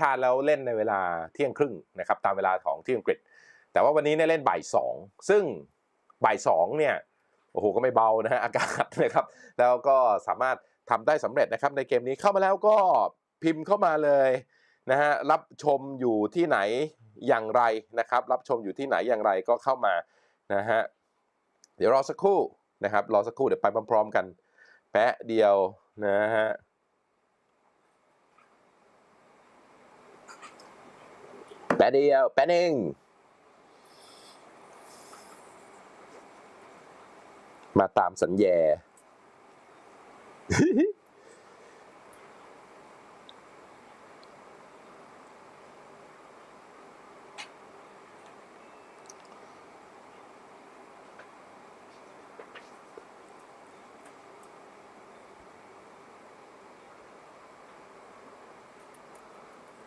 ชาติแล้วเล่นในเวลาเที่ยงครึ่งนะครับตามเวลาของที่อังกฤษ แต่ว่าวันนี้เนี่ยเล่นบ่ายสองซึ่งบ่ายสองเนี่ยโอ้โหก็ไม่เบานะฮะอากาศนะครับแล้วก็สามารถทำได้สำเร็จนะครับในเกมนี้เข้ามาแล้วก็พิมพ์เข้ามาเลยนะฮะรับชมอยู่ที่ไหนอย่างไรนะครับ รับชมอยู่ที่ไหนอย่างไรก็เข้ามานะฮะเดี๋ยวรอสักครู่นะครับรอสักครู่เดี๋ยวไปพร้อมๆกัน แปะเดียวนะฮะ ปะเดียวแปะหนึ่งมาตามสัญญา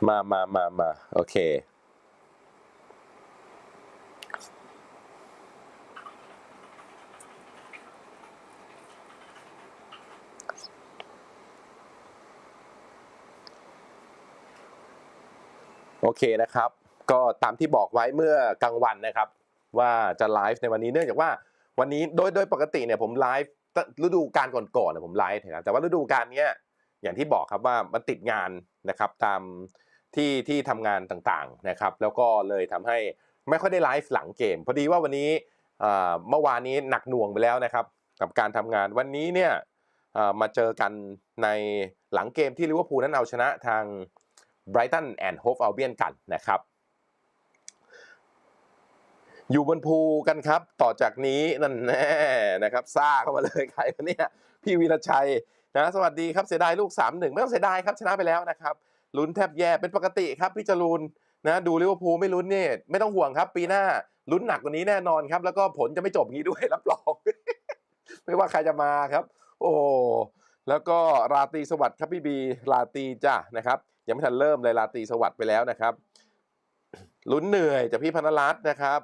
มามามามาโอเค โอเคนะครับ ก็ตามที่บอกไว้เมื่อกลางวันนะครับ ว่าจะไลฟ์ในวันนี้เนื่องจากว่าวันนี้โดยโดยปกติเนี่ยผมไลฟ์ฤดูกาลก่อนๆเนี่ยผมไลฟ์นะครับแต่ว่าฤดูกาลเนี้ยอย่างที่บอกครับว่ามันติดงานนะครับตามที่ที่ทำงานต่างๆนะครับ แล้วก็เลยทำให้ไม่ค่อยได้ไลฟ์หลังเกม พอดีว่าวันนี้เมื่อวานนี้หนักหน่วงไปแล้วนะครับ กับการทำงานวันนี้เนี่ยมาเจอกันในหลังเกมที่ลิเวอร์พูลนั้นเอาชนะทาง Brighton and Hove Albion กันนะครับอยู่บนภูกันครับ ต่อจากนี้นั่นแน่นะครับซ่าเข้ามาเลยใครวะเนี่ยพี่วีรชัยนะสวัสดีครับเสียดายลูก 3 1 ไม่ต้องเสียดายครับชนะไปแล้วนะครับลุ้นแทบแย่เป็นปกติครับพี่จรูนนะดูลิเวอร์พูลไม่ลุ้นเนี่ยไม่ต้องห่วงครับ ปีหน้าลุ้นหนักกว่านี้แน่นอนครับ แล้วก็ผลจะไม่จบงี้ด้วยรับรอง ไม่ว่าใครจะมาครับ โอ้แล้วก็ราตรีสวัสดิ์ครับพี่บีราตรีจ้ะนะครับ ยังไม่ทันเริ่มเลยราตีสวัสดิ์ไปแล้วนะครับลุ้นเหนื่อยจากพี่พนรัตน์นะครับ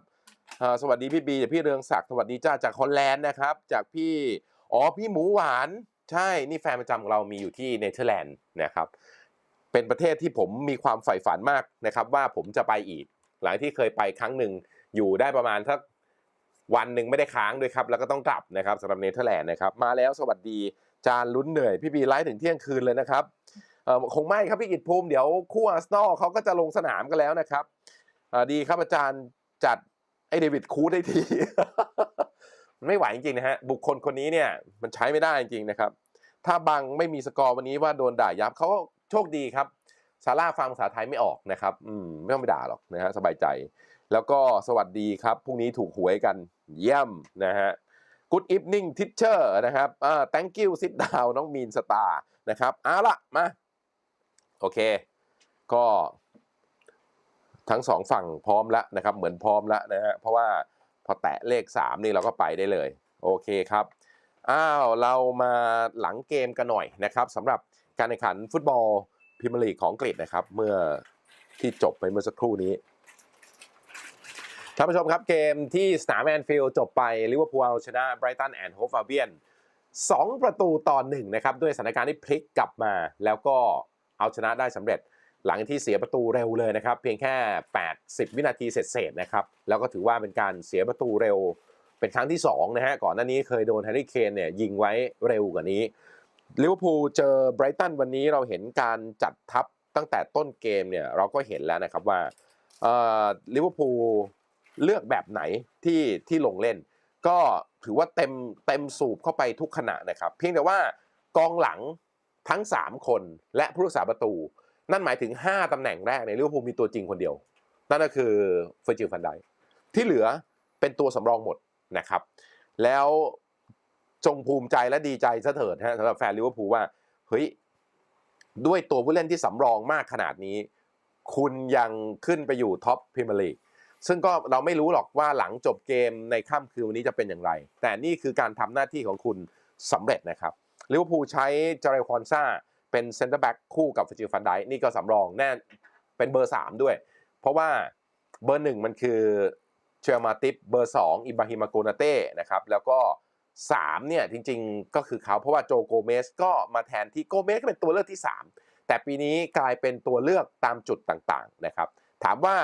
สวัสดีพี่บีจากพี่เรืองศักดิ์สวัสดีจ้าจากฮอลแลนด์นะครับ จากพี่อ๋อพี่หมูหวาน ใช่นี่แฟนประจำของเรามีอยู่ที่เนเธอร์แลนด์นะครับ เป็นประเทศที่ผมมีความใฝ่ฝันมากนะครับ ว่าผมจะไปอีก หลังที่เคยไปครั้งหนึ่งอยู่ได้ประมาณสักวันหนึ่งไม่ได้ค้างด้วยครับ แล้วก็ต้องกลับนะครับสำหรับเนเธอร์แลนด์นะครับ มาแล้วสวัสดีจานลุ้นเหนื่อย พี่บีไลฟ์ถึงเที่ยงคืนเลยนะครับ คงไม่ครับพี่กิตภูมิเดี๋ยวคู่อาร์เซนอลเขาก็จะลงสนามกันแล้วนะครับดีครับอาจารย์จัดไอเดวิดคูดได้ทีมันไม่ไหวจริงๆนะฮะบุคคลคนนี้เนี่ยมันใช้ไม่ได้จริงๆนะครับ ถ้าบังไม่มีสกอร์วันนี้ว่าโดนด่ายับเขาก็โชคดีครับซาร่าฟังภาษาไทยไม่ออกนะครับอืมไม่ต้องไปด่าหรอกนะฮะสบายใจ แล้วก็สวัสดีครับพรุ่งนี้ถูกหวยกันเยี่ยมนะฮะ Good evening teacher นะครับอ่า thank you sit down น้องมีนสตาร์นะครับเอาละมา โอเค ก็ทั้งสองฝั่งพร้อมแล้วนะครับ เหมือนพร้อมแล้วนะฮะเพราะว่าพอแตะเลข 3 นี่เราก็ไปได้เลย โอเคครับอ้าวเรามาหลังเกมกันหน่อยนะครับสำหรับการแข่งขันฟุตบอลพรีเมียร์ลีกของอังกฤษนะครับ เมื่อที่จบไปเมื่อสักครู่นี้ท่านผู้ชมครับเกมที่สนามแอนฟิลด์จบไปลิเวอร์พูลเอาชนะไบรตันแอนด์โฮฟาเบียน2ประตูต่อหนึ่งนะครับ ด้วยสถานการณ์ที่พลิกกลับมา แล้วก็ เอาชนะได้สำเร็จ หลังที่เสียประตูเร็วเลยนะครับ เพียงแค่ 80 วินาทีเสร็จๆนะครับแล้วก็ถือว่าเป็นการเสียประตูเร็ว เป็นครั้งที่2นะฮะก่อนหน้านี้เคยโดนแฮร์รี่เคนเนี่ยยิงไว้เร็วกว่านี้ลิเวอร์พูลเจอไบรตันวันนี้เราเห็นการจัดทัพตั้งแต่ต้นเกมเนี่ยเราก็เห็นแล้วนะครับว่าลิเวอร์พูลเลือกแบบไหนที่ที่ลงเล่น ก็ถือว่าเต็มเต็มสูบเข้าไปทุกขณะนะครับ เพียงแต่ว่ากองหลัง ทั้ง 3 คนและผู้รักษาประตู นั่นหมายถึง 5ตำแหน่งแรกในลิเวอร์พูลมีตัวจริงคนเดียว นั่นก็คือเฟอร์จิลฟันไดที่เหลือเป็นตัวสำรองหมดนะครับ แล้วจงภูมิใจและดีใจซะเถิดฮะสำหรับแฟนลิเวอร์พูลว่าเฮ้ยด้วยตัวผู้เล่นที่สำรองมากขนาดนี้ คุณยังขึ้นไปอยู่ท็อปพรีเมียร์ลีกซึ่งก็เราไม่รู้หรอกว่าหลังจบเกมในค่ำคืนวันนี้จะเป็นอย่างไร แต่นี่คือการทำหน้าที่ของคุณสำเร็จนะครับ ลิเวอร์พูลใช้เจเรคอนซ่าเป็นเซนเตอร์แบ็กคู่กับฟิจิฟันไดนี่ก็สำรองแน่เป็นเบอร์ 3 ด้วย เพราะว่าเบอร์หนึ่งมันคือเชลมาติปเบอร์ 2 อิบราฮิมาโกนาเต้นะครับแล้วก็3เนี่ยจริงๆก็คือเขาเพราะว่าโจโกเมสก็มาแทนที่โกเมสก็เป็นตัวเลือกที่ 3 แต่แต่ปีนี้กลายเป็นตัวเลือกตามจุดต่างๆนะครับถามว่า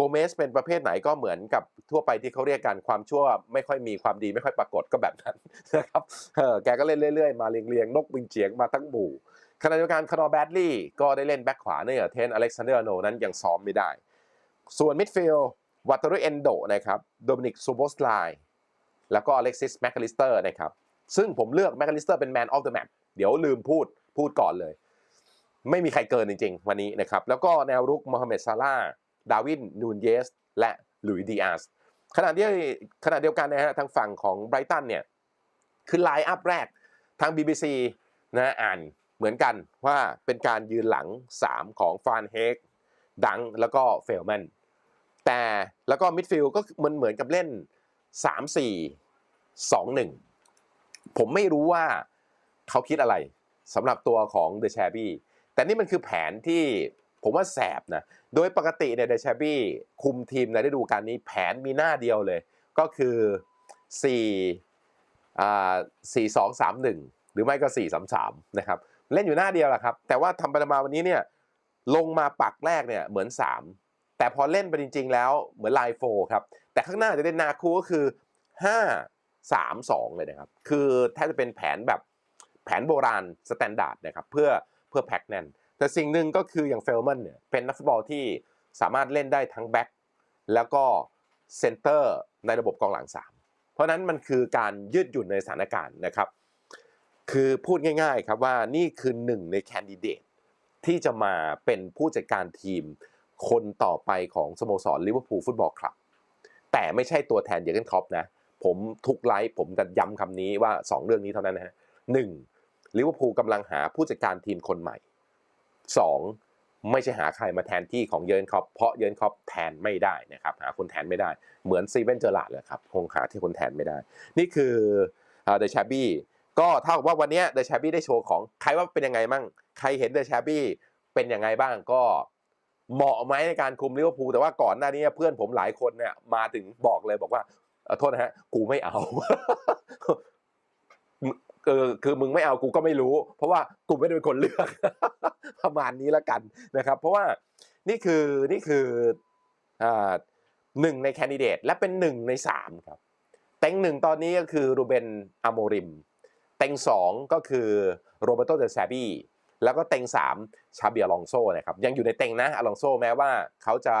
กเมสเป็นประเภทไหนก็เหมือนกับทั่วไปที่เขาเรียกกันความชั่วไม่ค่อยมีความดีไม่ค่อยปรากฏก็แบบนั้นนะครับเออแกก็เล่นเรื่อยๆ มาเรียงๆ นกบินเฉียงมาทั้งหมู่ขณะเดียวกันคาร์แบดลี่ก็ได้เล่นแบ็คขวาเนื่องจากเทนอเล็กซานเดอร์โนนั้นยังซ้อมไม่ได้ ส่วนมิดฟิลด์วัตเตอร์เอนโดนะครับโดมินิกซูโบสไลแล้วก็อเล็กซิสแมคคาลิสเตอร์นะครับซึ่งผมเลือกแมคคาลิสเตอร์เป็นแมนออฟเดอะแมตเดี๋ยวลืมพูดพูดก่อนเลย ไม่มีใครเกินจริง ๆ วันนี้นะครับแล้วก็แนวรุกโมฮัมเหม็ดซาลาห์ ดาวินนูนเยส และหลุยดีอาสขณะที่ขณะเดียวกันนะฮะทางฝั่งของไบรตันเนี่ยคือไลน์อัพแรกทาง BBC นะอ่านเหมือนกันว่าเป็นการยืนหลัง 3 ของฟานเฮกดังแล้วก็เฟลแมนแต่แล้วก็มิดฟิลด์ก็มันเหมือนกับเล่น 3 4 2 1 ผมไม่รู้ว่าเขาคิดอะไรสำหรับตัวของเดอะแชบี้แต่นี่มันคือแผนที่ผมว่าแสบนะ โดยปกติเนี่ยเดชบี้คุมทีมในฤดูกาลนี้แผนมีหน้าเดียวเลย ก็คือ4อ่า4 2 3 1 หรือไม่ก็ 4 3 3 นะครับ เล่นอยู่หน้าเดียวแหละครับ แต่ว่าทำไปมาวันนี้เนี่ยลงมาปักแรกเนี่ยเหมือน 3 แต่พอเล่นไปจริง ๆ แล้วเหมือนไลโฟครับ แต่ข้างหน้าจะเป็นนาคูก็คือ 5 3 2 เลยนะครับ คือแทบจะเป็นแผนแบบแผนโบราณสแตนดาร์ดนะครับเพื่อเพื่อแพ็กแน่น แต่สิ่งหนึ่งก็คืออย่างเฟลมันเนี่ยเป็นนักฟุตบอลที่สามารถเล่นได้ทั้งแบ็คแล้วก็เซนเตอร์ในระบบกองหลัง 3 เพราะนั้นมันคือการยืดหยุ่นในสถานการณ์นะครับ คือพูดง่ายๆครับว่านี่คือหนึ่งในแคนดิเดตที่จะมาเป็นผู้จัดการทีมคนต่อไปของสโมสรลิเวอร์พูลฟุตบอลคลับ แต่ไม่ใช่ตัวแทนเยอร์เกนคอปนะ ผมทุกไลฟ์ผมจะย้ำคำนี้ว่า 2 เรื่องนี้เท่านั้นนะฮะหนึ่งลิเวอร์พูลกำลังหาผู้จัดการทีมคนใหม่ 2. ไม่ใช่หาใครมาแทนที่ของเยอร์นคอปเพราะเยอร์นคอปแทนไม่ได้นะครับหาคนแทนไม่ได้เหมือนซีเวนเจอร์ลาดเลยครับคงหาที่คนแทนไม่ได้ นี่คือเดอะแชบบี้ก็เท่ากับว่าวันนี้เดอะแชบบี้ได้โชว์ของใครว่าเป็นยังไงมั่งใครเห็นเดอะแชบบี้เป็นยังไงบ้างก็เหมาะไหมในการคุมลิเวอร์พูลแต่ว่าก่อนหน้านี้เพื่อนผมหลายคนเนี่ยมาถึงบอกเลยบอกว่าโทษนะฮะกูไม่เอา เออคือมึงไม่เอากูก็ไม่รู้ เพราะว่ากูไม่ได้เป็นคนเลือก ประมาณนี้แล้วกันนะครับ เพราะว่านี่คือนี่คืออ่าหนึ่งในแคนดิเดตและเป็นหนึ่งในสามครับเต็งหนึ่งตอนนี้ก็คือรูเบนอโมริมเต็งสองก็คือโรเบโตเดซาบีแล้วก็เต็งสามชาเบียลองโซนะครับยังอยู่ในเต็งนะอลองโซแม้ว่าเขาจะ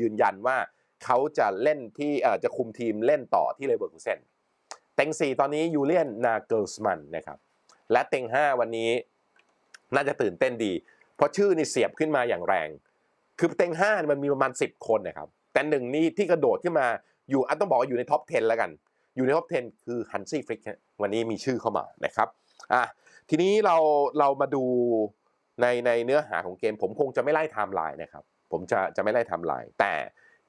ยืนยันว่าเขาจะเล่นที่เอ่อจะคุมทีมเล่นต่อที่เลเวอร์คูเซน เต็งสี่ตอนนี้ยูเลียนนาเกิลสมันนะครับ และเต็งห้าวันนี้น่าจะตื่นเต้นดี เพราะชื่อนี่เสียบขึ้นมาอย่างแรง คือเต็งห้ามันมีประมาณ 10 คนนะครับ แต่หนึ่งนี่ที่กระโดดขึ้นมาอยู่อะต้องบอกว่าอยู่ในท็อป 10 แล้วกัน อยู่ในท็อป 10 คือฮันซี่ฟริกวันนี้มีชื่อเข้ามานะครับอะทีนี้เราเรามาดูในในเนื้อหาของเกม ผมคงจะไม่ไล่ไทม์ไลน์นะครับ ผมจะจะไม่ไล่ไทม์ไลน์แต่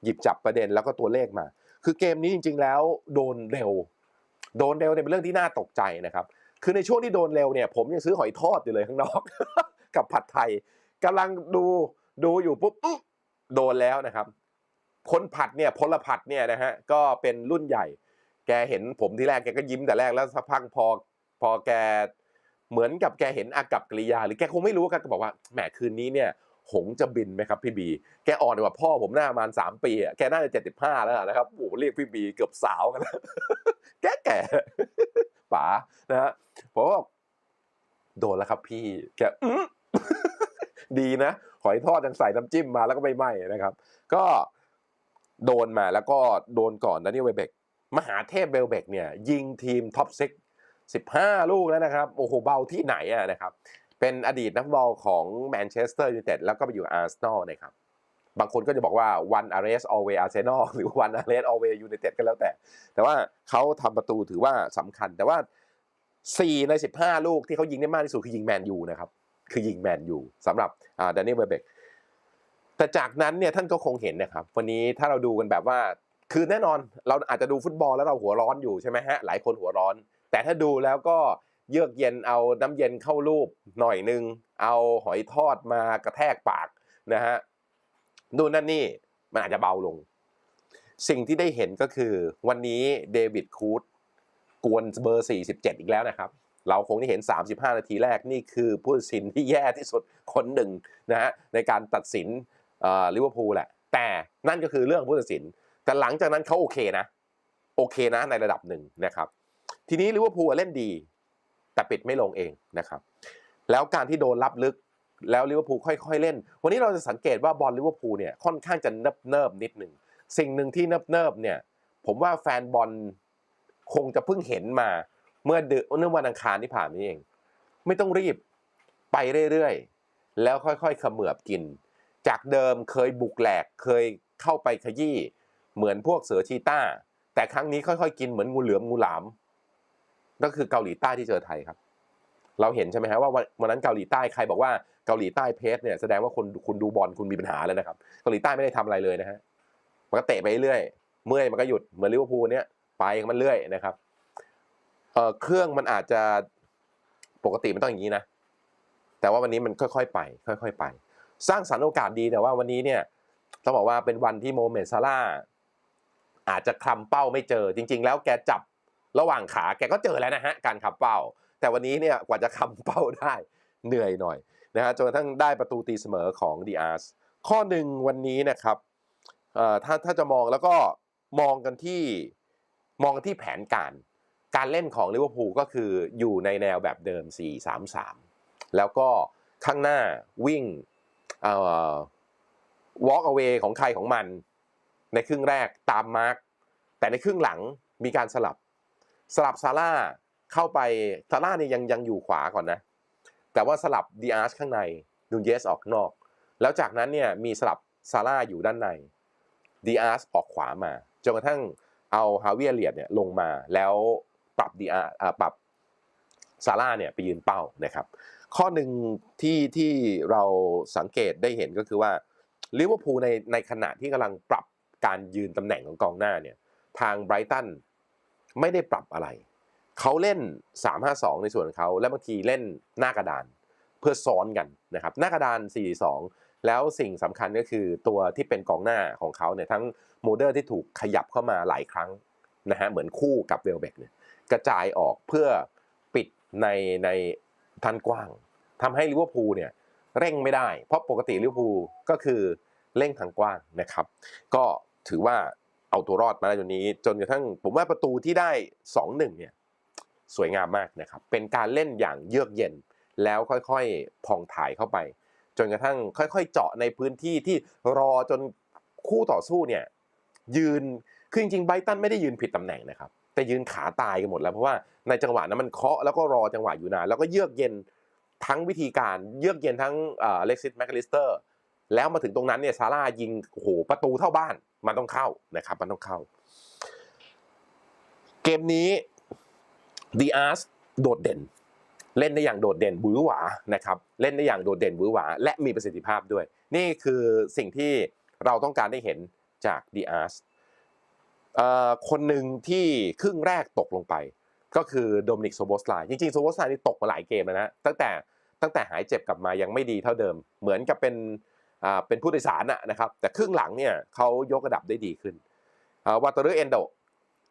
หยิบจับประเด็นแล้วก็ตัวเลขมา คือเกมนี้จริง ๆ แล้วโดนเร็ว โดนเร็วเนี่ยเป็นเรื่องที่น่าตกใจนะครับ คือในช่วงที่โดนเร็วเนี่ยผมยังซื้อหอยทอดอยู่เลยข้างนอก กับผัดไทยกำลังดูดูอยู่ปุ๊บโดนแล้วนะครับ คนผัดเนี่ยพลผัดเนี่ยนะฮะก็เป็นรุ่นใหญ่ แกเห็นผมที่แรกแกก็ยิ้มแต่แรกแล้วสักพักพอพอแกเหมือนกับแกเห็นอากับกริยา หรือแกคงไม่รู้ครับก็บอกว่าแหมคืนนี้เนี่ยหงจะบินไหมครับพี่บี แกอ่อนกว่าพ่อผมหน้าประมาณสามปีอะแกน่าจะเจ็ดสิบห้าแล้วนะครับโอ้โหเรียกพี่บีเกือบสาวกันแล้ว แก่แก่ป๋านะฮะผมก็บอกโดนแล้วครับพี่แกอืดีนะหอยทอดยังใส่น้ำจิ้มมาแล้วก็ไม่ไหม้นะครับ ก็โดนมาแล้วก็โดนก่อนนะนี่เวลเบกมหาเทพเวลเบกเนี่ยยิงทีมท็อปซิกสิบห้าลูกแล้วนะครับ โอ้โหเบาที่ไหนอะนะครับ เป็นอดีตนักบอลของแมนเชสเตอร์ยูไนเต็ดแล้วก็ไปอยู่อาร์เซนอลนะครับ บางคนก็จะบอกว่า one arrest always Arsenal หรือ one arrest always United ก็แล้วแต่ แต่ว่าเขาทำประตูถือว่าสำคัญ แต่ว่า 4 ใน 15 ลูกที่เขายิงได้มากที่สุดคือยิงแมนยูนะครับ คือยิงแมนยูสำหรับอ่าดานิเอลเบเบกแต่จากนั้นเนี่ยท่านก็คงเห็นนะครับ วันนี้ถ้าเราดูกันแบบว่า คือแน่นอนเราอาจจะดูฟุตบอลแล้วเราหัวร้อนอยู่ใช่ไหมฮะ หลายคนหัวร้อน แต่ถ้าดูแล้วก็เยือกเย็นเอาน้ำเย็นเข้ารูปหน่อยนึง เอาหอยทอดมากระแทกปากนะฮะ นู่นนั่นนี่มันอาจจะเบาลง สิ่งที่ได้เห็นก็คือ วันนี้เดวิดคูดกวนเบอร์ 47 อีกแล้วนะครับ เราคงได้เห็น 35 นาทีแรกนี่คือผู้ตัดสินที่แย่ที่สุดคนหนึ่งนะฮะในการตัดสินลิเวอร์พูลแหละ แต่นั่นก็คือเรื่องผู้ตัดสิน แต่หลังจากนั้นเขาโอเคนะ โอเคนะในระดับหนึ่งนะครับ ทีนี้ลิเวอร์พูลเล่นดี แต่ปิดไม่ลงเองนะครับ แล้วการที่โดนรับลึก แล้วลิเวอร์พูลค่อยๆเล่น วันนี้เราจะสังเกตว่าบอลลิเวอร์พูลเนี่ยค่อนข้างจะเนิบเนิบๆนิดหนึ่งสิ่งหนึ่งที่เนิบเนิบๆเนี่ยผมว่าแฟนบอลคงจะเพิ่งเห็นมาเมื่อเดือนเมื่อวันอังคารที่ผ่านนี้เอง ไม่ต้องรีบไปเรื่อยๆ แล้วค่อยๆเขมือบกิน จากเดิมเคยบุกแหลกเคยเข้าไปขยี้เหมือนพวกเสือชีต้า แต่ครั้งนี้ค่อยๆ กินเหมือนงูเหลือมงูหลามก็คือเกาหลีใต้ที่เจอไทยครับ เราเห็นใช่ไหมฮะว่าวันนั้นเกาหลีใต้ใครบอกว่าเกาหลีใต้เพสเนี่ยแสดงว่าคนคุณดูบอลคุณมีปัญหาแล้วนะครับเกาหลีใต้ไม่ได้ทำอะไรเลยนะฮะมันก็เตะไปเรื่อยเมื่อยมันก็หยุดเหมือนลิเวอร์พูลเนี่ยไปมันเรื่อยนะครับเออเครื่องมันอาจจะปกติมันต้องอย่างนี้นะ แต่ว่าวันนี้มันค่อยๆไป ค่อย ๆ ไป สร้างสรรค์โอกาสดีแต่ว่าวันนี้เนี่ยต้องบอกว่าเป็นวันที่โมเมนต์ซาร่าอาจจะคลำเป้าไม่เจอ จริง ๆ แล้วแกจับระหว่างขาแกก็เจอแล้วนะฮะการคลำเป้า แต่วันนี้เนี่ยกว่าจะคำเป้าได้เหนื่อยหน่อยนะฮะจนกระทั่งได้ประตูตีเสมอของดีอาร์สข้อหนึ่งวันนี้นะครับถ้าถ้าจะมองแล้วก็มองกันที่มองกันที่แผนการ การเล่นของลิเวอร์พูลก็คืออยู่ในแนวแบบเดิม 4-3-3 แล้วก็ข้างหน้าวิ่งเอ่อ walk away ของใครของมัน ในครึ่งแรกตามมาร์กแต่ในครึ่งหลังมีการสลับ สลับซาร่า เข้าไปซาร่าเนี่ยยังยังอยู่ขวาก่อนนะ แต่ว่าสลับดีอาร์สข้างในนูนเยสออกนอก แล้วจากนั้นเนี่ยมีสลับซาร่าอยู่ด้านในดีอาร์สออกขวามาจนกระทั่งเอาฮาเวียเลียดเนี่ยลงมาแล้วปรับดีอาร์ปรับซาร่าเนี่ยไปยืนเป้านะครับ ข้อหนึ่งที่ที่เราสังเกตได้เห็นก็คือว่าลิเวอร์พูลในในขณะที่กำลังปรับการยืนตำแหน่งของกองหน้าเนี่ยทางไบรตันไม่ได้ปรับอะไร เขาเล่น 3-5-2 ในส่วนของเขาและบางทีเล่นหน้ากระดานเพื่อซ้อนกันนะครับหน้ากระดาน 4-2 แล้วสิ่งสำคัญก็คือตัวที่เป็นกองหน้าของเขาเนี่ยทั้งโมเดอร์ที่ถูกขยับเข้ามาหลายครั้งนะฮะเหมือนคู่กับเวลเบกเนี่ยกระจายออกเพื่อปิดในในทันกว้างทำให้ลิเวอร์พูลเนี่ยเร่งไม่ได้ เพราะปกติลิเวอร์พูลก็คือเร่งทางกว้างนะครับ ก็ถือว่าเอาตัวรอดมาได้จนนี้ จนกระทั่งผมว่าประตูที่ได้ 2-1เนี่ย สวยงามมากนะครับ เป็นการเล่นอย่างเยือกเย็น แล้วค่อยๆผ่องถ่ายเข้าไป จนกระทั่งค่อยๆ เจาะในพื้นที่ที่รอจนคู่ต่อสู้เนี่ยยืน คือจริงๆไบรตันไม่ได้ยืนผิดตำแหน่งนะครับ แต่ยืนขาตายกันหมดแล้วเพราะว่าในจังหวะนั้นมันเคาะแล้วก็รอจังหวะอยู่นานแล้วก็เยือกเย็นทั้งวิธีการเยือกเย็นทั้งเล็กซิสแมคลิสเตอร์แล้วมาถึงตรงนั้นเนี่ยซาร่ายิงโอ้โหประตูเท่าบ้าน มันต้องเข้านะครับ มันต้องเข้า เกมนี้ ดีอาร์สโดดเด่น เล่นได้อย่างโดดเด่นบื้อหวานะครับเล่นได้อย่างโดดเด่นบื้อหวา และมีประสิทธิภาพด้วย นี่คือสิ่งที่เราต้องการได้เห็นจากดีอาร์สคนหนึ่งที่ครึ่งแรกตกลงไป ก็คือโดมินิกโซโบสไลจริงๆโซโบสไลนี่ตกมาหลายเกมแล้วนะตั้งแต่ตั้งแต่หายเจ็บกลับมายังไม่ดีเท่าเดิม เหมือนกับเป็นเป็นผู้โดยสารนะนะครับ แต่ครึ่งหลังเนี่ยเขายกระดับได้ดีขึ้นวาตารุเอนโด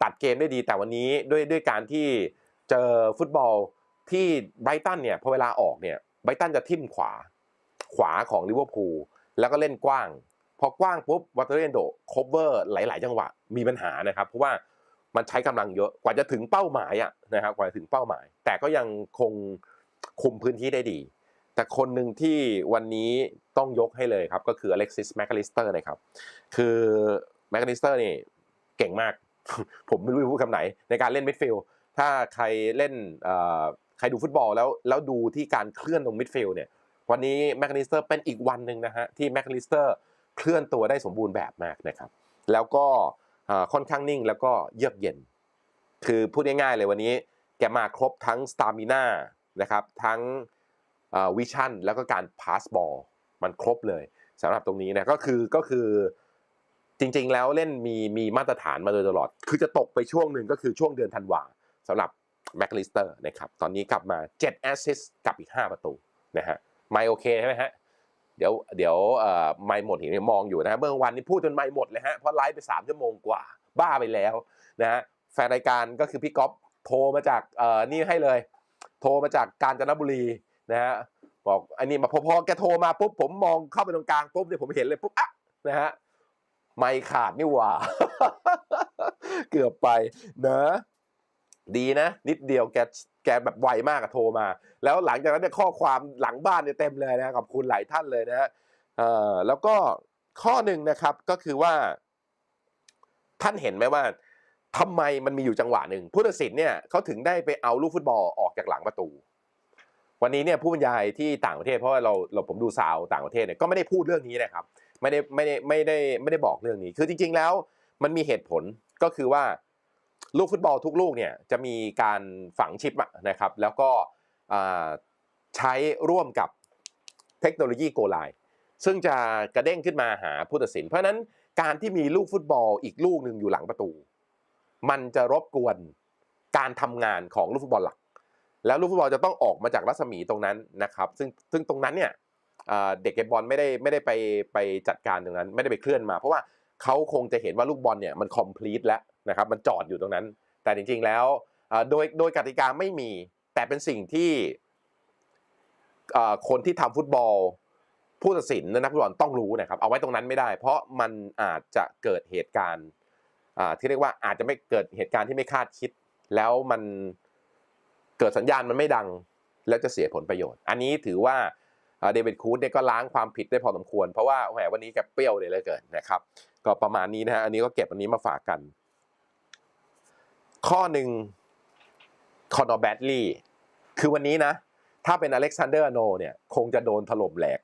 ตัดเกมได้ดีแต่วันนี้ด้วยด้วยการที่ เจอฟุตบอลที่ไบรตันเนี่ยพอเวลาออกเนี่ยไบรตันจะทิ่มขวาขวาของลิเวอร์พูลแล้วก็เล่นกว้าง พอกว้างปุ๊บวาตารุเอนโดคบเวอร์หลาย ๆ จังหวะมีปัญหานะครับเพราะว่ามันใช้กำลังเยอะกว่าจะถึงเป้าหมายอะนะครับกว่าจะถึงเป้าหมาย แต่ก็ยังคงคุมพื้นที่ได้ดี แต่คนหนึ่งที่วันนี้ต้องยกให้เลยครับก็คืออเล็กซิสแมคคาลิสเตอร์นะครับคือแมคคาลิสเตอร์นี่เก่งมาก ผมไม่รู้พูดคำไหนในการเล่นมิดฟิลด์ ถ้าใครเล่นใครดูฟุตบอลแล้วแล้วดูที่การเคลื่อนตรงมิดฟิลด์เนี่ยวันนี้แมคคาลิสเตอร์เป็นอีกวันหนึ่งนะฮะที่แมคคาลิสเตอร์เคลื่อนตัวได้สมบูรณ์แบบมากนะครับ แล้วก็ค่อนข้างนิ่งแล้วก็เยือกเย็น คือพูดง่ายๆเลยวันนี้แกมาครบทั้งสตามิน่านะครับทั้งวิชั่นแล้วก็การพาสบอลมันครบเลยสำหรับตรงนี้นะก็คือก็คือจริงๆแล้วเล่นมีมีมาตรฐานมาโดยตลอด คือจะตกไปช่วงหนึ่งก็คือช่วงเดือนธันวา สำหรับแม็กลิสเตอร์นะครับตอนนี้กลับมา7แอสซิสกับอีก 5 ประตูนะฮะไม่โอเคใช่ไหมฮะเดี๋ยวเดี๋ยวไม่หมดเห็นมองอยู่นะฮะเมื่อวันนี้พูดจนไม่หมดเลยฮะเพราะไลฟ์ไป3ชั่วโมงกว่าบ้าไปแล้วนะฮะแฟนรายการก็คือพี่ก๊อฟโทรมาจากเออนี่ให้เลย โทรมาจากกาญจนบุรีนะฮะบอกอันนี้มาพอพอแกโทรมาปุ๊บผมมองเข้าไปตรงกลางปุ๊บเนี่ยผมเห็นเลยปุ๊บอะนะฮะไม่ขาดนี่หว่า เกือบไปนะ ดีนะ นิดเดียวแกแกแบบไวมากอะโทรมา แล้วหลังจากนั้นเนี่ยข้อความหลังบ้านเนี่ยเต็มเลยนะขอบคุณหลายท่านเลยนะฮะแล้วก็ข้อหนึ่งนะครับก็คือว่า ท่านเห็นไหมว่าทำไมมันมีอยู่จังหวะหนึ่งผู้ตัดสินเนี่ยเขาถึงได้ไปเอาลูกฟุตบอลออกจากหลังประตู วันนี้เนี่ยผู้บรรยายที่ต่างประเทศเพราะว่าเราเราผมดูซาวต่างประเทศเนี่ยก็ไม่ได้พูดเรื่องนี้นะครับ ไม่ได้ไม่ได้ไม่ได้ไม่ได้บอกเรื่องนี้ คือจริง ๆ แล้ว มันมีเหตุผลก็คือว่า ลูกฟุตบอลทุกลูกเนี่ยจะมีการฝังชิปนะครับ แล้วก็ใช้ร่วมกับเทคโนโลยีโกไลน์ซึ่งจะกระเด้งขึ้นมาหาผู้ตัดสิน เพราะนั้นการที่มีลูกฟุตบอลอีกลูกหนึ่งอยู่หลังประตู มันจะรบกวนการทำงานของลูกฟุตบอลหลัก แล้วลูกฟุตบอลจะต้องออกมาจากรัศมีตรงนั้นนะครับ ซึ่งซึ่งตรงนั้นเนี่ยเด็กเก็บบอลไม่ได้ไม่ได้ไปไปจัดการตรงนั้น ไม่ได้ไปเคลื่อนมา เพราะว่าเขาคงจะเห็นว่าลูกบอลเนี่ยมันคอมพลีทแล้ว นะครับมันจอดอยู่ตรงนั้น แต่จริงๆแล้วโดยโดยกติกาไม่มี แต่เป็นสิ่งที่คนที่ทำฟุตบอล ผู้ตัดสินและนักฟุตบอลต้องรู้นะครับ เอาไว้ตรงนั้นไม่ได้ เพราะมันอาจจะเกิดเหตุการณ์ที่เรียกว่าอาจจะไม่เกิดเหตุการณ์ที่ไม่คาดคิด แล้วมันเกิดสัญญาณมันไม่ดัง แล้วจะเสียผลประโยชน์ อันนี้ถือว่าเดวิดคูดเนี่ยก็ล้างความผิดได้พอสมควร เพราะว่าแหมวันนี้แกเปรี้ยวเลยเลยเกินนะครับ ก็ประมาณนี้นะฮะอันนี้ก็เก็บอันนี้มาฝากกัน ข้อหนึ่งคอนอร์แบดลี่ คือวันนี้นะ ถ้าเป็นอเล็กซานเดอร์โนเนี่ย คงจะโดนถล่มแหลก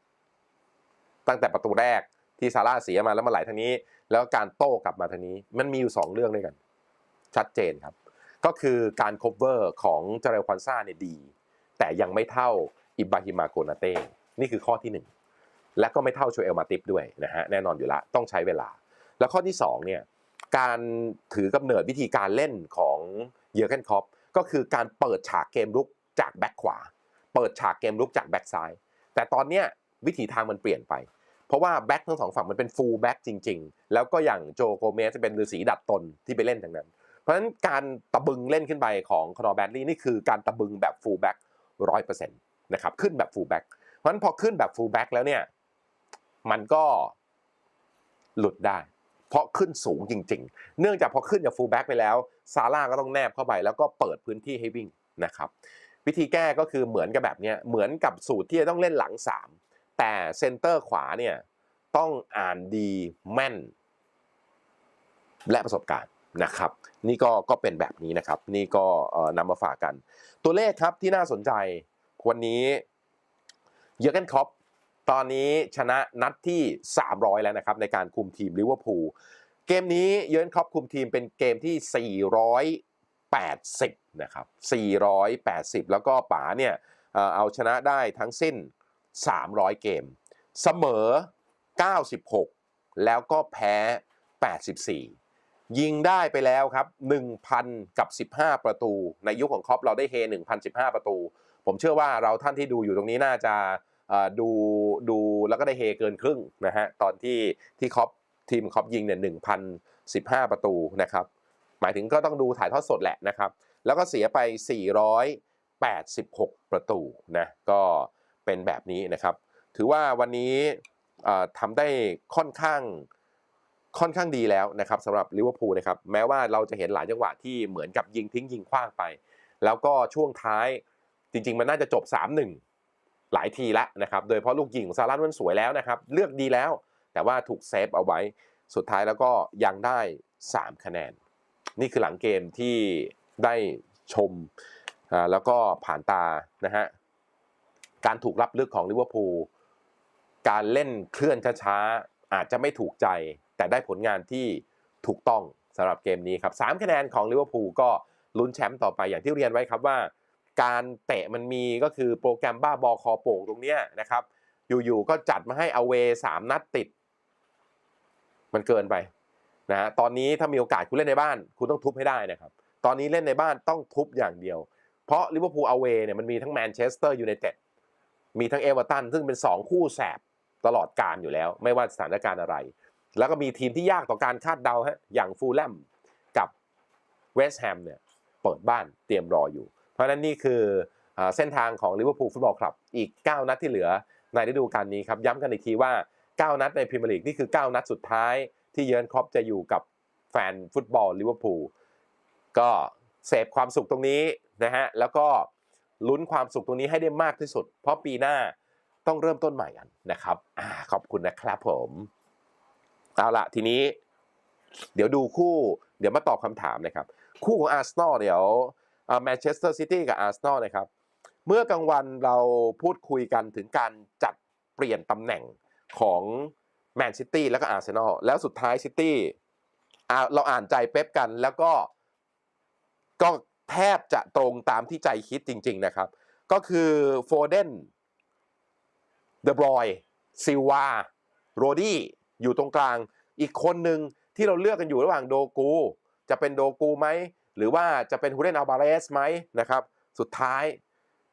ตั้งแต่ประตูแรกที่ซาร่าเสียมาแล้วมาไหลทางนี้ แล้วการโต้กลับมาทางนี้ มันมีอยู่สองเรื่องด้วยกัน ชัดเจนครับ ก็คือการ cover ของเจเรลควันซ่าเนี่ยดี แต่ยังไม่เท่าอิบราฮิมาโกนาเต้นี่คือข้อที่หนึ่งและก็ไม่เท่าโชเอลมาติฟด้วยนะฮะแน่นอนอยู่ละต้องใช้เวลา แล้วข้อที่สองเนี่ย การถือกำเนิดวิธีการเล่นของเยอร์เกนคอปก็คือการเปิดฉากเกมลุกจากแบ็คขวา เปิดฉากเกมลุกจากแบ็คซ้าย แต่ตอนเนี้ยวิถีทางมันเปลี่ยนไป เพราะว่าแบ็คทั้งสองฝั่งมันเป็นฟูลแบ็คจริง ๆ แล้วก็อย่างโจโกเมสจะเป็นฤาษีดัดตนที่ไปเล่นทางนั้น เพราะฉะนั้นการตะบึงเล่นขึ้นไปของคอนอร์แบดลี่นี่คือการตะบึงแบบฟูลแบ็คร้อยเปอร์เซ็นต์นะครับขึ้นแบบฟูลแบ็คเพราะฉะนั้นพอขึ้นแบบฟูลแบ็คแล้วเนี่ยมันก็หลุดได้ เพราะขึ้นสูงจริง ๆ เนื่องจากพอขึ้นจากฟูลแบ็กไปแล้วซาร่าก็ต้องแนบเข้าไป แล้วก็เปิดพื้นที่ให้วิ่งนะครับวิธีแก้ก็คือเหมือนกับแบบนี้เหมือนกับสูตรที่จะต้องเล่นหลัง 3 แต่เซนเตอร์ขวาเนี่ยต้องอ่านดีแม่น และประสบการณ์นะครับ นี่ก็ก็เป็นแบบนี้นะครับ นี่ก็นำมาฝากกัน ตัวเลขครับที่น่าสนใจวันนี้เยอร์เกนคอป ตอนนี้ชนะนัดที่ 300 แล้วนะครับในการคุมทีมลิเวอร์พูลเกมนี้เยือนคล็อปป์คุมทีมเป็นเกมที่ 480 นะครับ 480 แล้วก็ป๋าเนี่ยเอาชนะได้ทั้งสิ้น 300 เกม เสมอ 96 แล้วก็แพ้ 84ยิงได้ไปแล้วครับ 1,000 กับ 15 ประตู ในยุคของครอปเราได้เฮ1,015 ประตู ผมเชื่อว่าเราท่านที่ดูอยู่ตรงนี้น่าจะ ดูดูแล้วก็ได้เฮเกินครึ่งนะฮะตอนที่ที่ครอปทีมคอปยิงเนี่ย1,015ประตูนะครับหมายถึงก็ต้องดูถ่ายทอดสดแหละนะครับ แล้วก็เสียไป 486 ประตูนะก็เป็นแบบนี้นะครับ ถือว่าวันนี้ทำได้ค่อนข้างค่อนข้างดีแล้วนะครับสำหรับลิเวอร์พูลนะครับแม้ว่าเราจะเห็นหลายจังหวะที่เหมือนกับยิงทิ้งยิงขว้างไป แล้วก็ช่วงท้ายจริง ๆ มันน่าจะจบ 3-1 หลายทีแล้วนะครับโดยเฉพาะลูกยิงของซาร่ามันสวยแล้วนะครับ เลือกดีแล้ว แต่ว่าถูกเซฟเอาไว้ สุดท้ายแล้วก็ยังได้ 3 คะแนน นี่คือหลังเกมที่ได้ชมแล้วก็ผ่านตานะฮะการถูกรับลึกของลิเวอร์พูลการเล่นเคลื่อนช้าๆอาจจะไม่ถูกใจ แต่ได้ผลงานที่ถูกต้องสำหรับเกมนี้ครับสามคะแนนของลิเวอร์พูลก็ลุ้นแชมป์ต่อไปอย่างที่เรียนไว้ครับว่า การเตะมันมีก็คือโปรแกรมบ้าบอคอโป่งตรงเนี้ยนะครับ อยู่ๆก็จัดมาให้อเวสามนัดติด มันเกินไปนะตอนนี้ถ้ามีโอกาสคุณเล่นในบ้าน คุณต้องทุบให้ได้นะครับ ตอนนี้เล่นในบ้านต้องทุบอย่างเดียว เพราะลิเวอร์พูลอเวเนี่ยมันมีทั้งแมนเชสเตอร์ยูไนเต็ดมีทั้งเอเวอร์ตันซึ่งเป็น 2 คู่แสบตลอดการอยู่แล้ว ไม่ว่าสถานการณ์อะไร แล้วก็มีทีมที่ยากต่อการคาดเดาฮะอย่างฟูลแลมกับเวสต์แฮมเนี่ยเปิดบ้านเตรียมรออยู่ ราะฉะนั้นนี่คืออเส้นทางของลิเวอร์พูลฟุตบอลคลับอีก 9 นัดที่เหลือในฤดูกาลนี้ครับย้ำกันอีกทีว่า 9 นัดในพรีเมียร์ลีกนี่คือ 9 นัดสุดท้าย ที่เยิร์นครอปจะอยู่กับแฟนฟุตบอลลิเวอร์พูลก็เสพความสุขตรงนี้นะฮะแล้วก็ลุ้นความสุขตรงนี้ให้ได้มากที่สุด เพราะปีหน้าต้องเริ่มต้นใหม่กันนะครับอขอบคุณนะครับผมเอาละทีนี้ เดี๋ยวดูคู่ เดี๋ยวมาตอบคำถามนะครับ คู่ของอาร์เซนอลเดี๋ยว แมนเชสเตอร์ซิตี้กับอาร์เซนอลนะครับ เมื่อกลางวันเราพูดคุยกันถึงการจัดเปลี่ยนตำแหน่งของแมนซิตี้แล้วก็อาร์เซนอลแล้วสุดท้ายซิตี้เราอ่านใจเป๊ปกันแล้วก็ก็แทบจะตรงตามที่ใจคิดจริง ๆ นะครับ ก็คือโฟเดนเดบรอยซิลวาโรดี้อยู่ตรงกลาง อีกคนหนึ่งที่เราเลือกกันอยู่ระหว่างโดกู จะเป็นโดกูไหม หรือว่าจะเป็นฮูเดนอัลบาเรสไหมนะครับสุดท้าย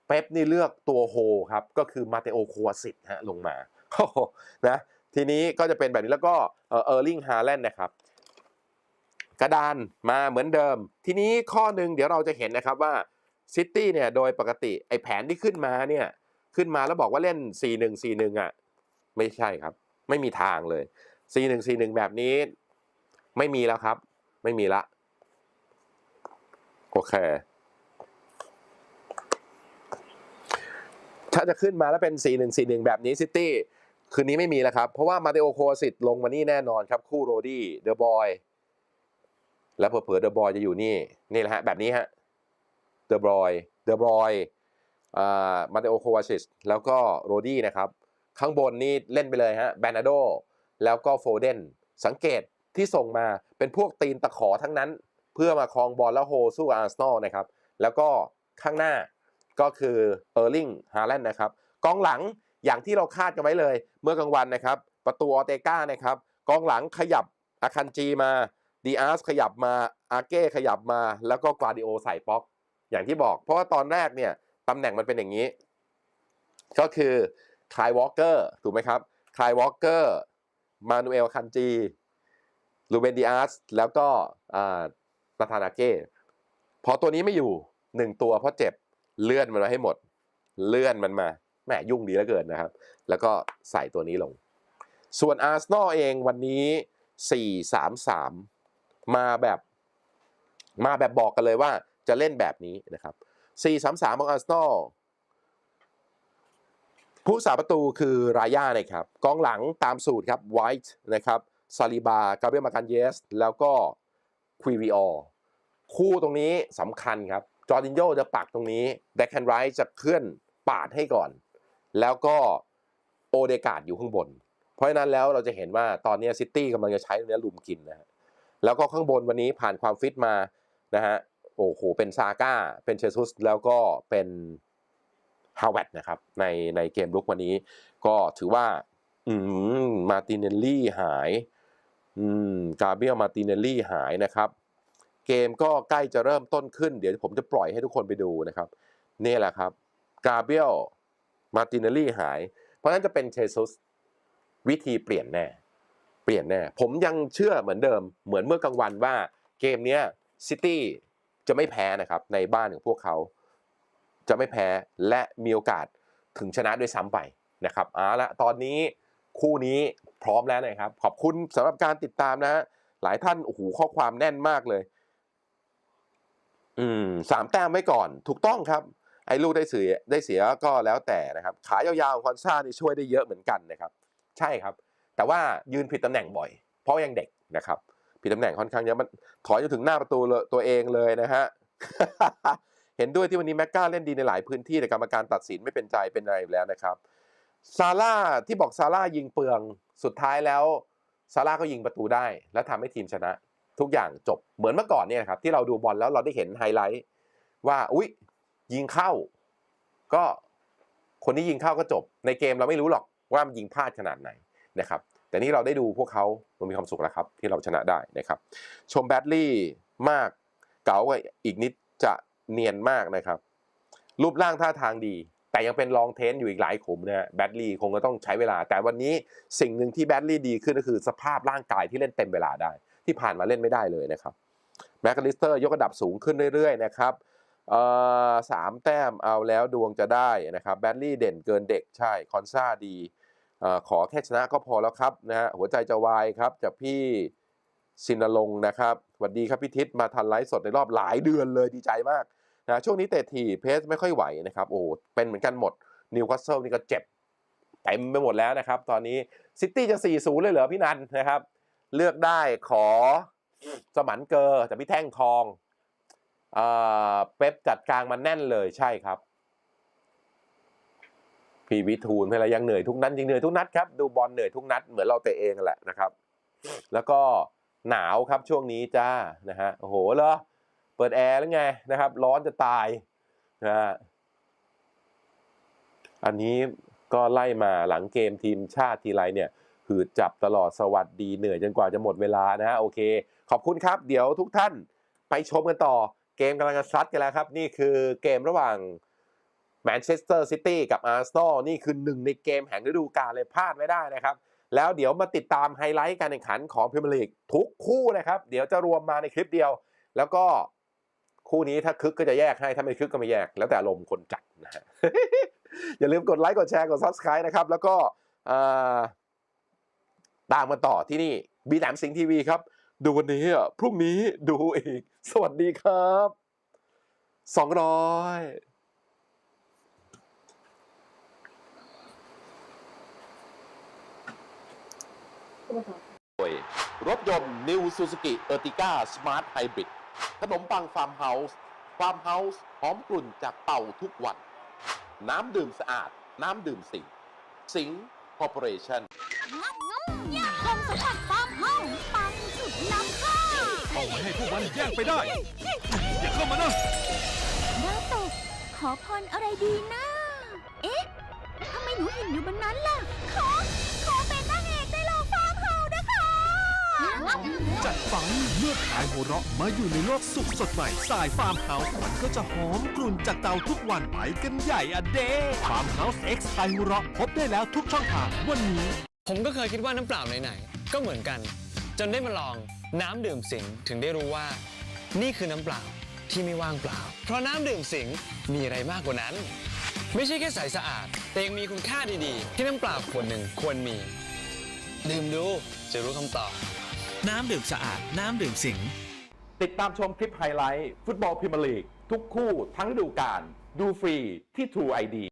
เป๊ปนี่เลือกตัวโฮครับก็คือมาเตโอโควาสิตฮะลงมาโอ้นะทีนี้ก็จะเป็นแบบนี้แล้วก็เออร์ลิงฮาแลนด์นะครับกระดานมาเหมือนเดิม ทีนี้ข้อหนึ่งเดี๋ยวเราจะเห็นนะครับว่าซิตี้เนี่ยโดยปกติไอ้แผนที่ขึ้นมาเนี่ยขึ้นมาแล้วบอกว่าเล่น 4-1-4-1อะไม่ใช่ครับ ไม่มีทางเลย 4-1-4-1 แบบนี้ ไม่มีแล้วครับ ไม่มีละ โอเคถ้าจะขึ้นมาแล้วเป็น 4-1-4-1 แบบนี้ซิตี้คืนนี้ไม่มีแล้วครับ เพราะว่ามาเตโอโคสิตลงมานี่แน่นอนครับ คู่โรดี้เดอะบอยแล้วเผลอๆเดอะบอยจะอยู่นี่ นี่แหละฮะ แบบนี้ฮะเดอะบอยเดอะบอยมาเตโอโควาชิสแล้วก็โรดี้นะครับ ข้างบนนี่เล่นไปเลยฮะแบนาโดแล้วก็โฟเดนสังเกตที่ส่งมาเป็นพวกตีนตะขอทั้งนั้น เพื่อมาครองบอลแล้วโฮสู้อาร์เซนอลนะครับ แล้วก็ข้างหน้าก็คือเออร์ลิงฮาแลนด์นะครับกองหลังอย่างที่เราคาดกันไว้เลย เมื่อกลางวันนะครับ ประตูออเตกานะครับกองหลังขยับอาคันจีมาดีอาร์สขยับมาอาเก้ขยับมา แล้วก็กวาดิโอใส่ป๊อก อย่างที่บอก เพราะว่าตอนแรกเนี่ยตำแหน่งมันเป็นอย่างนี้ ก็คือคลายวอลเกอร์ถูกไหมครับคลายวอลเกอร์มานูเอลคันจีลูเบนดิอาสแล้วก็ อ่านาธานาเก้พอตัวนี้ไม่อยู่หนึ่งตัวเพราะเจ็บเลื่อนมันมาให้หมด เลื่อนมันมาแหมยุ่งดีเหลือเกินนะครับ แล้วก็ใส่ตัวนี้ลง ส่วนอาร์เซนอลเองวันนี้ 4-3-3 มาแบบมาแบบบอกกันเลยว่าจะเล่นแบบนี้นะครับ 4-3-3 ของอาร์เซนอลผู้สาประตูคือรายานะครับกองหลังตามสูตรครับไวท์นะครับซาลิบา กาเบรียลมากันเยส แล้วก็ ควีวิออคู่ตรงนี้สำคัญครับ จอร์ดินโยจะปักตรงนี้แดคแคนไรท์จะเคลื่อนปาดให้ก่อน แล้วก็โอเดกาดอยู่ข้างบน เพราะฉะนั้นแล้วเราจะเห็นว่าตอนนี้ซิตี้กำลังจะใช้ตรงนี้ลุมกินนะฮะแล้วก็ข้างบนวันนี้ผ่านความฟิตมานะฮะโอ้โหเป็นซาก้า เป็นเชซุสแล้วก็เป็นฮาวเวดนะครับในในเกมลุกวันนี้ ก็ถือว่า อืมมาตินเนลลี่หาย อืมกาเบียลมาติเนลลี่หายนะครับ เกมก็ใกล้จะเริ่มต้นขึ้น เดี๋ยวผมจะปล่อยให้ทุกคนไปดูนะครับนี่แหละครับ กาเบียลมาติเนลลี่หาย เพราะฉะนั้นจะเป็นเชซุสวิธีเปลี่ยนแน่ เปลี่ยนแน่ ผมยังเชื่อเหมือนเดิม เหมือนเมื่อกลางวันว่าเกมเนี้ยซิตี้จะไม่แพ้นะครับ ในบ้านของพวกเขา จะไม่แพ้และมีโอกาสถึงชนะด้วยซ้ำไปนะครับเอาละตอนนี้คู่นี้ พร้อมแล้วนะครับ ขอบคุณสำหรับการติดตามนะฮะหลายท่านโอ้โหข้อความแน่นมากเลย อืมสามแต้มไว้ก่อน ถูกต้องครับ ไอ้ลูกได้เสียได้เสียก็แล้วแต่นะครับ ขายาวๆของคอนซ่านี่ช่วยได้เยอะเหมือนกันนะครับ ใช่ครับ แต่ว่ายืนผิดตำแหน่งบ่อย เพราะยังเด็กนะครับผิดตำแหน่งค่อนข้างเยอะมันถอยจนถึงหน้าประตูเลยตัวเองเลยนะฮะเห็นด้วยที่วันนี้แม็กกาเล่นดีในหลายพื้นที่แต่กรรมการตัดสินไม่เป็นใจเป็นอะไรอยู่แล้วนะครับ ซาร่าที่บอกซาร่ายิงเปลืองสุดท้ายแล้วซาร่าก็ยิงประตูได้ และทำให้ทีมชนะ ทุกอย่างจบเหมือนเมื่อก่อนเนี่ยครับที่เราดูบอลแล้วเราได้เห็นไฮไลท์ว่าอุ๊ยยิงเข้า ก็คนที่ยิงเข้าก็จบ ในเกมเราไม่รู้หรอกว่ามันยิงพลาดขนาดไหนนะครับแต่นี่เราได้ดูพวกเขามันมีความสุขแล้วครับ ที่เราชนะได้นะครับ ชมแบดลี่มากเก๋าอีกนิดจะเนียนมากนะครับ รูปร่างท่าทางดี แต่ยังเป็นลองเทนอยู่อีกหลายขุมนะฮะแบดลี่คงก็ต้องใช้เวลา แต่วันนี้สิ่งหนึ่งที่แบดลี่ดีขึ้นก็คือสภาพร่างกายที่เล่นเต็มเวลาได้ ที่ผ่านมาเล่นไม่ได้เลยนะครับแม็กลิสเตอร์ยกระดับสูงขึ้นเรื่อยๆนะครับสามแต้มเอาแล้วดวงจะได้นะครับแบดลี่เด่นเกินเด็กใช่คอนซ่าดีอขอแค่ชนะก็พอแล้วครับนะฮะหัวใจจะวายครับจากพี่สินลงนะครับสวัสดีครับพี่ทิศมาทันไลฟ์สดในรอบหลายเดือนเลยดีใจมาก นะช่วงนี้เตะทีเพสไม่ค่อยไหวนะครับโอ้เป็นเหมือนกันหมดนิวคาสเซิลนี่ก็เจ็บเต็มไปหมดแล้วนะครับ ตอนนี้ซิตี้จะ 4-0 เลยเหรอพี่นันนะครับ เลือกได้ขอสมันเกอร์จากพี่แท่งทองเป๊ปจัดกลางมาแน่นเลยใช่ครับพี่วิทูลเพลยังเหนื่อยทุกนัดจริงเหนื่อยทุกนัดครับดูบอลเหนื่อยทุกนัดเหมือนเราเตะเองแหละนะครับ แล้วก็หนาวครับช่วงนี้จ้านะฮะโอ้โหเหรอ เปิดแอร์แล้วไงนะครับ ร้อนจะตายนะฮะอันนี้ก็ไล่มาหลังเกมทีมชาติทีไรเนี่ยคือจับตลอดสวัสดีเหนื่อยจนกว่าจะหมดเวลานะฮะโอเค ขอบคุณครับ เดี๋ยวทุกท่านไปชมกันต่อ เกมกำลังจะซัดกันแล้วครับ นี่คือเกมระหว่างแมนเชสเตอร์ซิตี้กับอาร์เซนอลนี่คือหนึ่งในเกมแห่งฤดูกาลเลยพลาดไม่ได้นะครับ แล้วเดี๋ยวมาติดตามไฮไลท์การแข่งขันของพรีเมียร์ลีกทุกคู่นะครับ เดี๋ยวจะรวมมาในคลิปเดียว แล้วก็ คู่นี้ถ้าคึกก็จะแยกให้ ถ้าไม่คึกก็ไม่แยก แล้วแต่อารมณ์คนจัดนะฮะอย่าลืมกดไลค์กดแชร์กด subscribe นะครับ แล้วก็ตามกันต่อที่นี่บีแหลมสิงทีวีครับ ดูวันนี้พรุ่งนี้ดูอีก สวัสดีครับสองร้อยรถยนต์ New Suzuki Ertiga Smart Hybrid ขนมปังฟาร์มเฮาส์ฟาร์มเฮาส์หอมกลุ่นจากเต่าทุกวัน น้ำดื่มสะอาด น้ำดื่มสิง สิงคอร์ปอเรชั่นงับงับยาห้องสมบัติฟาร์มเฮาส์ปังสุดล้ำค่าต้องไม่ให้พวกมันแย่งไปได้ อย่าเข้ามานะดาวตก ขอพรอะไรดีนะ เอ๊ะทำไมหนูเห็นอยู่บนนั้นล่ะ จัดไปเมื่อขายหัวเราะมาอยู่ในโลกสุขสดใหม่ สายฟาร์มเฮาส์มันก็จะหอมกลุ่นจากเตาทุกวันไปกันใหญ่อะเด้ฟาร์มเฮาส์ X ขายหัวเราะพบได้แล้วทุกช่องทางวันนี้ ผมก็เคยคิดว่าน้ำเปล่าไหนๆก็เหมือนกัน จนได้มาลองน้ำดื่มสิงถึงได้รู้ว่า นี่คือน้ำเปล่าที่ไม่ว่างเปล่า เพราะน้ำดื่มสิงมีอะไรมากกว่านั้น ไม่ใช่แค่ใสสะอาด แต่ยังมีคุณค่าดีๆ ที่น้ำเปล่าขวดหนึ่งควรมี ดื่มดูจะรู้คำตอบ น้ำดื่มสะอาด น้ำดื่มสิง ติดตามชมคลิปไฮไลท์ ฟุตบอลพรีเมียร์ลีก ทุกคู่ทั้งฤดูกาลดูฟรีที่ True ID